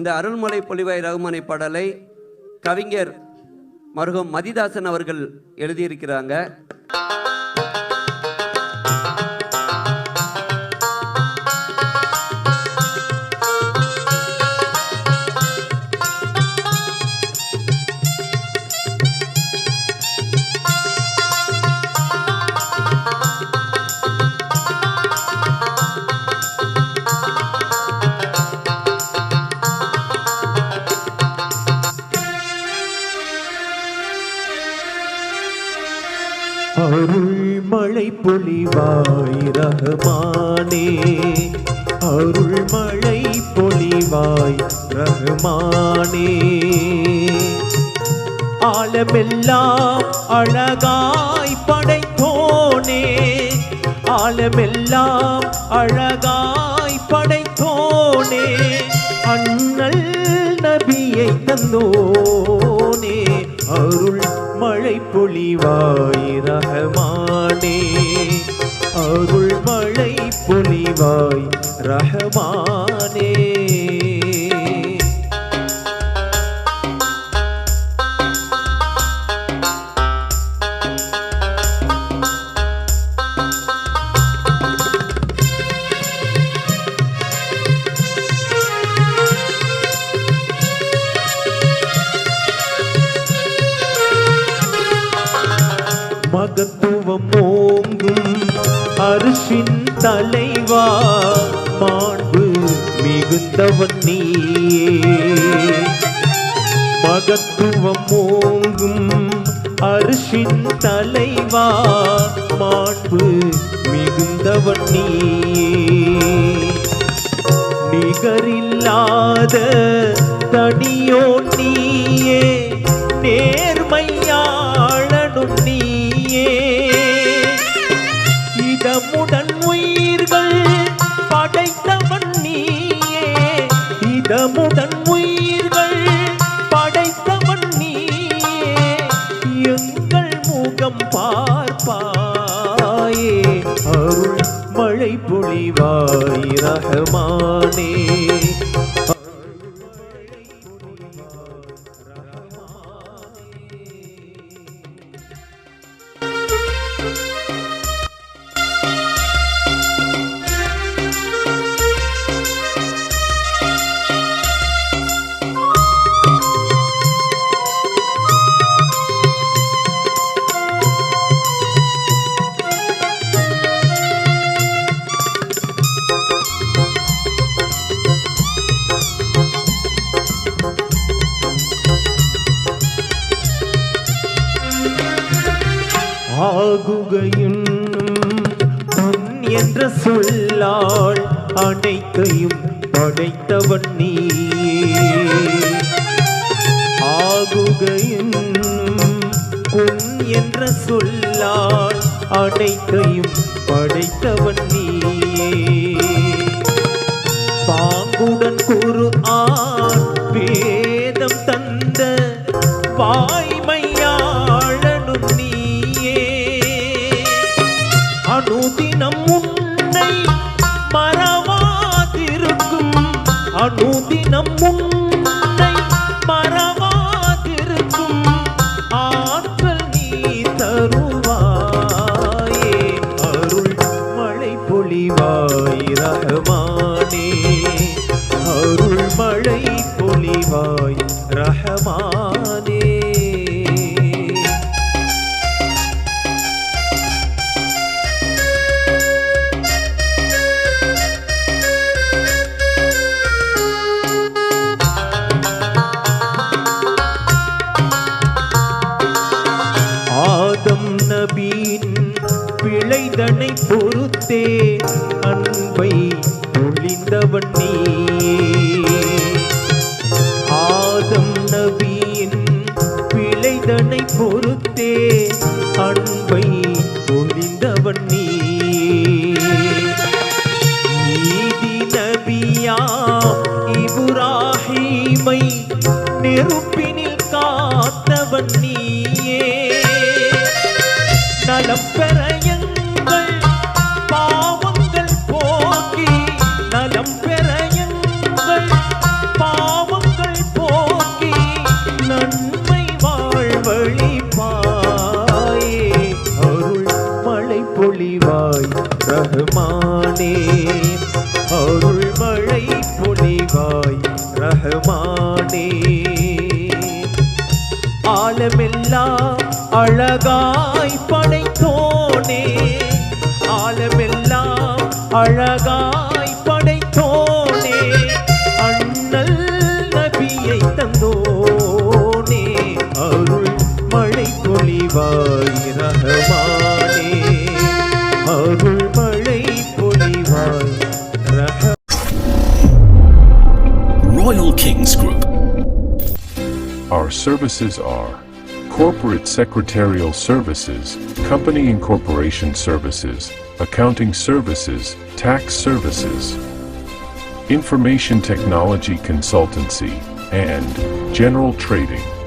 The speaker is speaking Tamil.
இந்த அருள்மலை பொலிவாய் ரகுமனை பாடலை கவிஞர் மருகம் மதிதாசன் அவர்கள் எழுதியிருக்கிறாங்க. அருள் மழை பொழிவாய் ரஹ்மானே அருள் மழை பொழிவாய் ரஹ்மானே ஆலமெல்லாம் அழகாய் படைத்தோனே. ஆலமெல்லாம் அழகாய் படைத்தோனே. அண்ணல் நபியை தந்தோ பொழிவாய் ரஹமானே அருள் மழை பொழிவாய் ரஹமானே மகத்துவம் ஓங்கும் அரிசின் தலைவா மாண்பு மிகுந்தவன் நீயே. மகத்துவம் ஓங்கும் அரிசின் தலைவா மாண்பு மிகுந்தவன் நீயே. நிகரில்லாத தனியோன் உடன் உயிர்கள் படைத்தவன் நீயே இதமுடன் உயிர்கள் படைத்தவன் நீயே எங்கள் முகம் பார்ப்பாயே. அருள் மழை பொழிவாய் ரகமானே. ஆகுகையுன்னும் என்னும் பொன் என்ற சொல்லால் அனைத்தையும் படைத்தவன் நீ ஆகுகையுன்னும் பொன் என்ற சொல்லால் அனைத்தையும் படைத்தவன் நீயே. பாங்குடன் குரு ஆன் வேதம் தந்த பா அனுதினம் உன்னை மறவாதிருக்கும் ஆற்றல் நீ தருவாயே. அருள் மழை பொழிவாய் ரஹமானே நபியின் பிழைதனை பொறுத்தே அன்பை பொழிந்தவன் நீ ஆதம் நபியின் பிழைதனை பொறுத்தே அன்பை பொழிந்தவன் நீ நீதி நபியா இபுராஹீமை நெருப்பினில் ஆலமெல்லாம் அழகாய் படைத்தோனே. ஆலமெல்லாம் அழகாய் படைத்தோனே. அண்ணல் நபியை தந்தோனே. அருள் மழை பொழிவாய் ரகமானே அருள் மழை பொழிவாய் ரக Royal Kings Group. Our services are Corporate Secretarial Services, Company Incorporation Services, Accounting Services, Tax Services, Information Technology Consultancy, and General Trading.